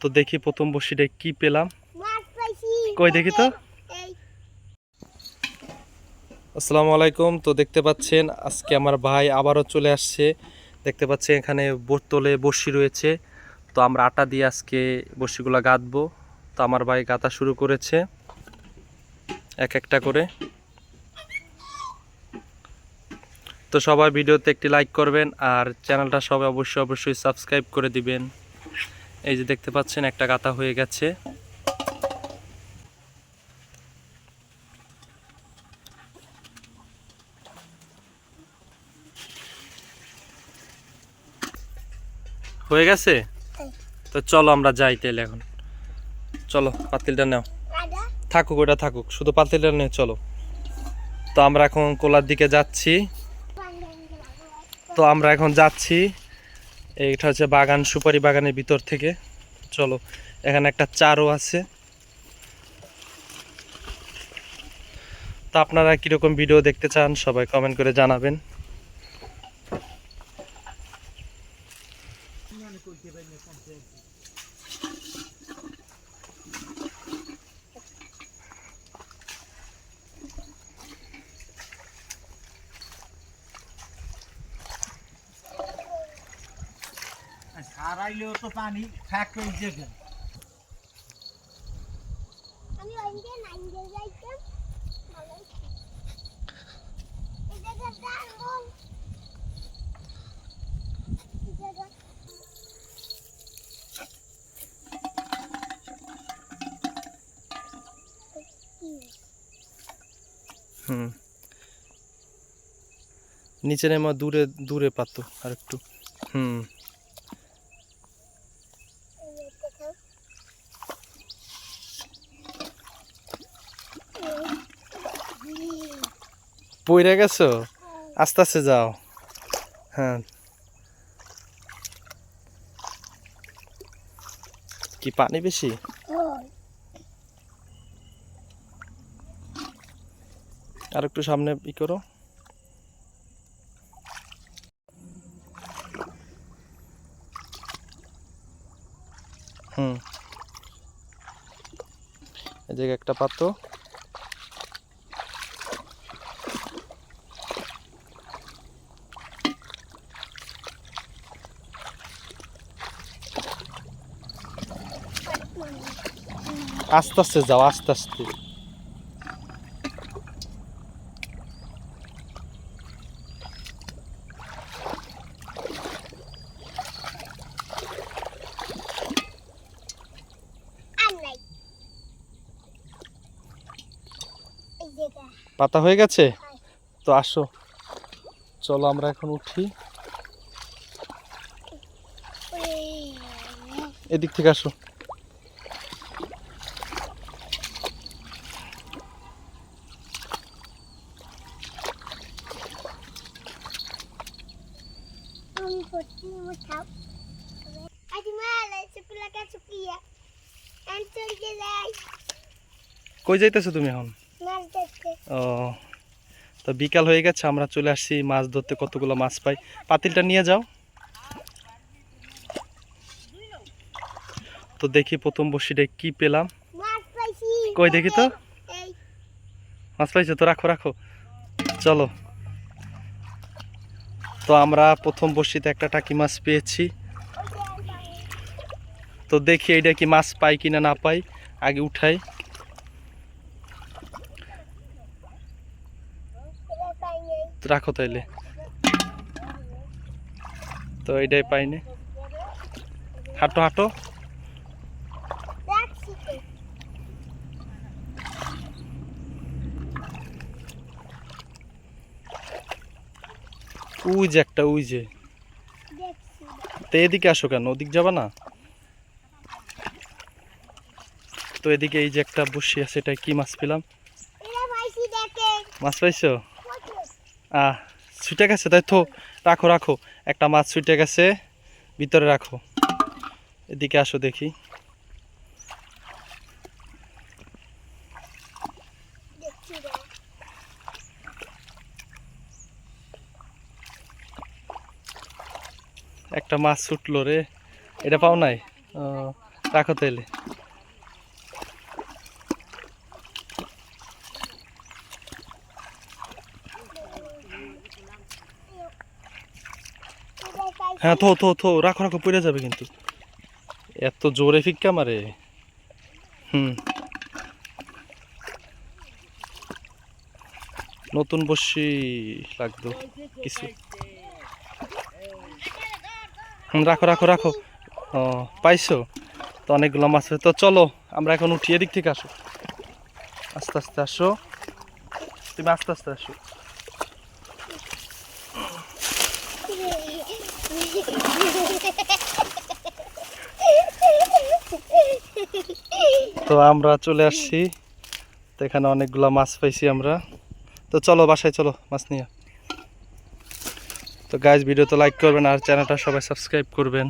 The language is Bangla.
তো দেখি প্রথম বসিটা কি পেলাম। কই দেখি তো। আসসালামু আলাইকুম। তো দেখতে পাচ্ছেন আজকে আমার ভাই আবারও চলে আসছে। দেখতে পাচ্ছেন এখানে বোতলে বড়শি রয়েছে। তো আমরা আটা দিয়ে আজকে বড়শিগুলো গাঁথবো। তো আমার ভাই গাঁথা শুরু করেছে। এক একটা করে। তো সবাই ভিডিওতে একটি লাইক করবেন আর চ্যানেলটা সবাই অবশ্যই অবশ্যই সাবস্ক্রাইব করে দিবেন। এই যে দেখতে পাচ্ছেন একটা গাঁথা হয়ে গেছে। হয়ে গেছে? তো চলো আমরা যাই তাহলে এখন। চলো পাতিলটা নাও। থাকুক ওটা থাকুক। শুধু পাতিলটা নিয়ে চলো। তো আমরা এখন কোলার দিকে যাচ্ছি। তো আমরা এখন যাচ্ছি। এইটা হচ্ছে বাগান, সুপারি বাগানের ভিতর থেকে। চলো, এখানে একটা চারও আছে। তো আপনারা কীরকম ভিডিও দেখতে চান সবাই কমেন্ট করে জানাবেন সারাইলেও তো পানি থাকে ওই জায়গায় আমি ওইদিকে নাইজে যাইতাম ভালোই এই জায়গাটা আম এই জায়গা হুম। নিচে নেমা দূরে দূরে পাতো আর একটু হুম। পইরা গেছো? আস্তে আস্তে যাও। হ্যাঁ। কি পানি বেশি? আর একটু সামনে ই করো। হুম। এই জায়গায় একটা পাত্র। আস্তে আস্তে যাও আস্তে আস্তে। পাতা হয়ে গেছে? তো আসো। চলো আমরা এখন উঠি। এদিক থেকে আসো আমি করছি উঠাও। আদি মালা চুকিয়া আমি চলতে যাই। কই যাইতেছো তুমি এখন? ও তো বিকাল হয়ে গেছে আমরা চলে আসছি মাছ ধরতে কতগুলো মাছ পাই। পাতিলটা নিয়ে যাও। তো দেখি প্রথম বসিটা কি পেলাম। কই দেখি তো। মাছ পাইছো তো রাখো রাখো। চলো। তো আমরা প্রথম বসিতে একটা টাকি মাছ পেয়েছি। তো দেখি এটা কি মাছ পাই কিনা না পাই, আগে উঠাই। রাখো তাইলে। তো এটাই পাইনি। হাঁটো হাঁটো রাখছি তো উই যে একটা উই যে। তো এদিকে আসো কেন? ওদিক যাবা না? তো এদিকে এই যে একটা বসি আছে এটা কি মাছ পেলাম? মাছ পাইছো? আহ, ছুটে গেছে, তাই তো। রাখো রাখো। একটা মাছ ছুটে গেছে, ভিতরে রাখো। এদিকে আসো দেখি। একটা মাছ ছুটলো রে। এটা পাও নাই? রাখো তাইলে। হ্যাঁ থো থো থো, রাখো রাখো, পড়ে যাবে কিন্তু। এত জোরে ফিক্কা মারে। হুম। নতুন বসি লাগতো, কিছু। রাখো রাখো রাখো। ও, পাইছো? তো অনেকগুলো মাছ। তো চলো, আমরা এখন উঠি, এদিক থেকে আসো। আস্তে আস্তে আসো। তুমি আস্তে আস্তে আসো। তো আমরা চলে আসছি। তো এখানে অনেকগুলো মাছ পাইছি আমরা। তো চলো, বাসায় চলো, মাছ নিয়ে। তো গাইজ ভিডিও তো লাইক করবেন আর চ্যানেলটা সবাই সাবস্ক্রাইব করবেন।